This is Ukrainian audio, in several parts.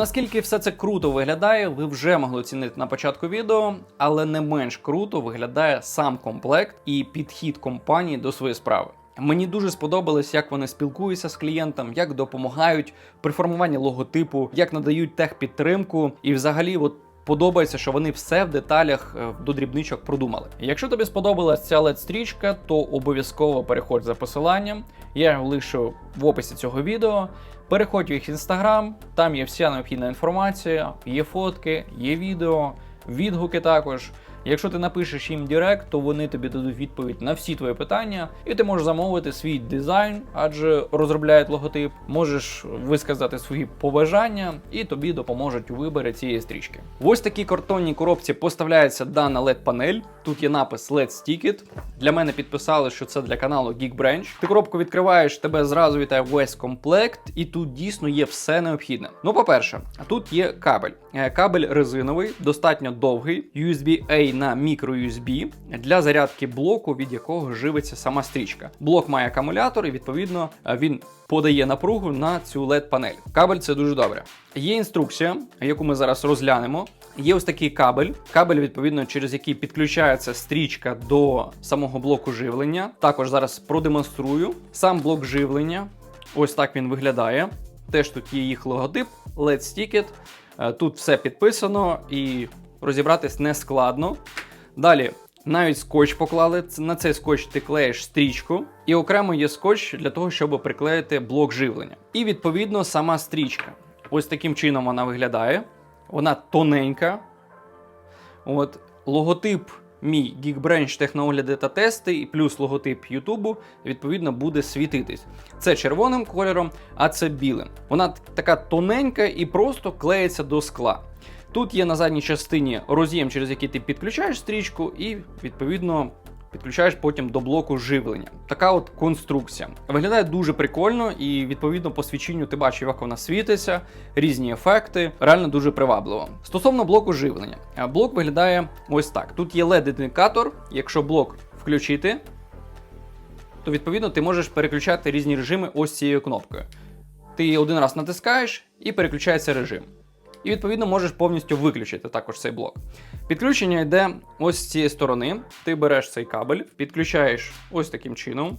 Наскільки все це круто виглядає, ви вже могли оцінити на початку відео, але не менш круто виглядає сам комплект і підхід компанії до своєї справи. Мені дуже сподобалось, як вони спілкуються з клієнтом, як допомагають при формуванні логотипу, як надають техпідтримку, і взагалі, от подобається, що вони все в деталях е, до дрібничок продумали. Якщо тобі сподобалась ця LED-стрічка, то обов'язково переходь за посиланням. Я його лишу в описі цього відео. Переходь в їх інстаграм, там є вся необхідна інформація, є фотки, є відео, відгуки також. Якщо ти напишеш їм Директ, то вони тобі дадуть відповідь на всі твої питання, і ти можеш замовити свій дизайн, адже розробляють логотип. Можеш висказати свої побажання, і тобі допоможуть у виборі цієї стрічки. Ось такій картонній коробці поставляється дана led панель Тут є напис Let's Ticket. Для мене підписали, що це для каналу Geekbranch. Ти коробку відкриваєш, тебе зразу вітає весь комплект, і тут дійсно є все необхідне. Ну, по-перше, тут є кабель. Е, Кабель резиновий, достатньо довгий, USB-A на micro-USB для зарядки блоку, від якого живиться сама стрічка. Блок має акумулятор, і відповідно е, він подає напругу на цю led панель. Кабель це дуже добре. Є інструкція, яку ми зараз розглянемо. Є ось такий кабель, кабель, відповідно, через який підключається стрічка до самого блоку живлення. Також зараз продемонструю сам блок живлення. Ось так він виглядає. Теж тут є їх логотип, Let's Ticket. Е, Тут все підписано і розібратись не складно. Далі. Навіть скотч поклали. На цей скотч ти клеїш стрічку, і окремо є скотч для того, щоб приклеїти блок живлення. І відповідно сама стрічка. Ось таким чином вона виглядає. Вона тоненька. От, логотип мій Geekbench техноогляди та тести, і плюс логотип Ютубу, відповідно, буде світитись. Це червоним кольором, а це білим. Вона така тоненька і просто клеїться до скла. Тут є на задній частині роз'єм, через який ти підключаєш стрічку, і відповідно підключаєш потім до блоку живлення. Така от конструкція. Виглядає дуже прикольно, і відповідно по свіченню ти бачив, як вона світиться, різні ефекти. Реально дуже привабливо. Стосовно блоку живлення, Е, блок виглядає ось так: тут є LED-індикатор. Якщо блок включити, то відповідно ти можеш переключати різні режими ось цією кнопкою. Ти один раз натискаєш і переключається режим. І відповідно можеш повністю виключити також цей блок. Підключення йде ось з цієї сторони. Ти береш цей кабель, підключаєш ось таким чином.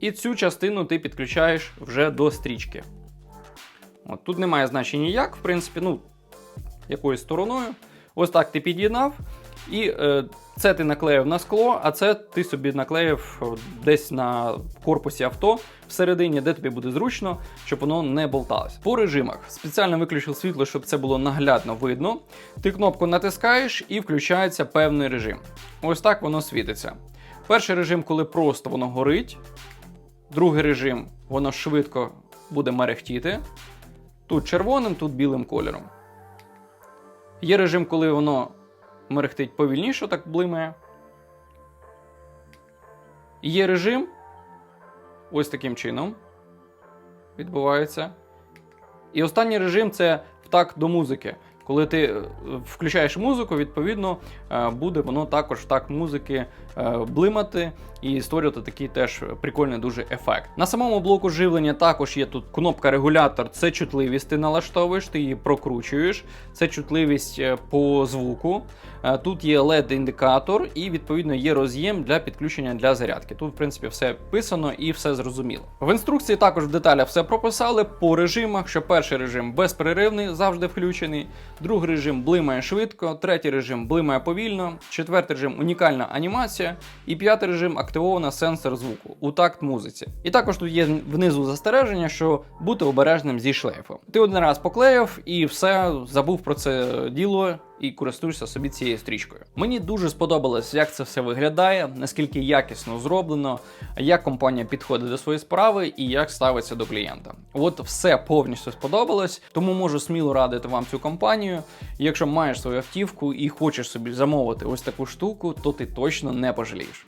І цю частину ти підключаєш вже до стрічки. От, тут немає значення як, в принципі, ну, якою стороною. Ось так ти під'єднав. І е, це ти наклеїв на скло, а це ти собі наклеїв е, десь на корпусі авто всередині, де тобі буде зручно, щоб воно не болталось. По режимах спеціально виключив світло, щоб це було наглядно видно. Ти кнопку натискаєш і включається певний режим. Ось так воно світиться. Перший режим, коли просто воно горить. Другий режим воно швидко буде мерехтіти. Тут червоним, тут білим кольором. Є режим, коли воно мерехтить повільніше, так блимає. Є режим ось таким чином відбувається. І останній режим це в такт до музики. Коли ти е, включаєш музику, відповідно е, буде воно також в такт музики е, блимати і створювати такий теж прикольний дуже ефект. На самому блоку живлення також є тут кнопка регулятор, це чутливість. Ти налаштовуєш, ти її прокручуєш. Це чутливість по звуку. Тут є LED-індикатор, і відповідно є роз'єм для підключення для зарядки. Тут, в принципі, все писано і все зрозуміло. В інструкції також в деталях все прописали по режимах, що перший режим безперервний, завжди включений, другий режим блимає швидко, третій режим блимає повільно, четвертий режим унікальна анімація, і п'ятий режим активовано сенсор звуку у такт музиці. І також тут є внизу застереження, що бути обережним зі шлейфом. Ти один раз поклеїв і все забув про це діло і користуєшся собі цією стрічкою. Мені дуже сподобалось, як це все виглядає, наскільки якісно зроблено, як компанія підходить до своєї справи і як ставиться до клієнта. От все повністю сподобалось, тому можу сміло радити вам цю компанію. Якщо маєш свою автівку і хочеш собі замовити ось таку штуку, то ти точно не пожалієш.